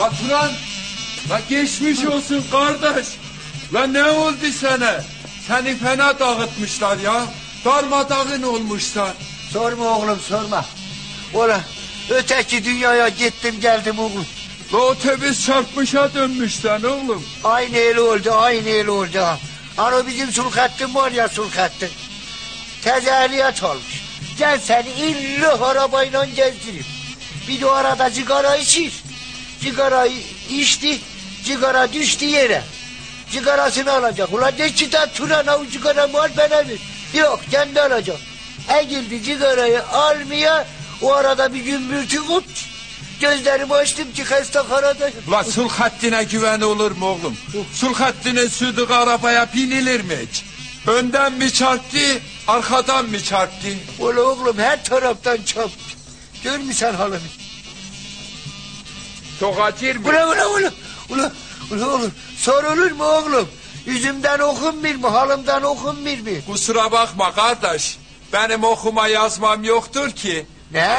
La Turan. La geçmiş olsun kardeş. La ne oldu sana? Seni fena dağıtmışlar ya. Darmadağın olmuşlar. Sorma oğlum sorma. Ola öteki dünyaya gittim geldim oğlum. La otobüs çarpmışa dönmüşsen oğlum. Aynı el oldu aynı el oldu ha. Hani bizim Sulhattin var ya Sulhattin. Tezahüriyat olmuş. Gel seni illa arabayla gezdireyim. Bir de arada sigara içir. Sigara içti, sigara düştü yere. Sigarasını alacak. Ulan ne kitap Turan o sigaramı al bana ver. Yok kendi alacak. Egildi sigarayı almaya o arada bir gümbürtü kut. Gözlerimi açtım ki hasta karadayım. La Sulhattin'e güven olur mu oğlum? Sulhattin'in sürdüğü arabaya binilir mi hiç? Önden mi çarptı, arkadan mı çarptı? Ulan oğlum her taraftan çarptı. Görmüşsen halını. Çok acır mı? Ulan ulan ulan. Ulan ulan oğlum. Sorulur mu oğlum? Yüzümden okunmuyor mu? Halımdan okunmuyor mu? Kusura bakma kardeş. Benim okuma yazmam yoktur ki. Ne?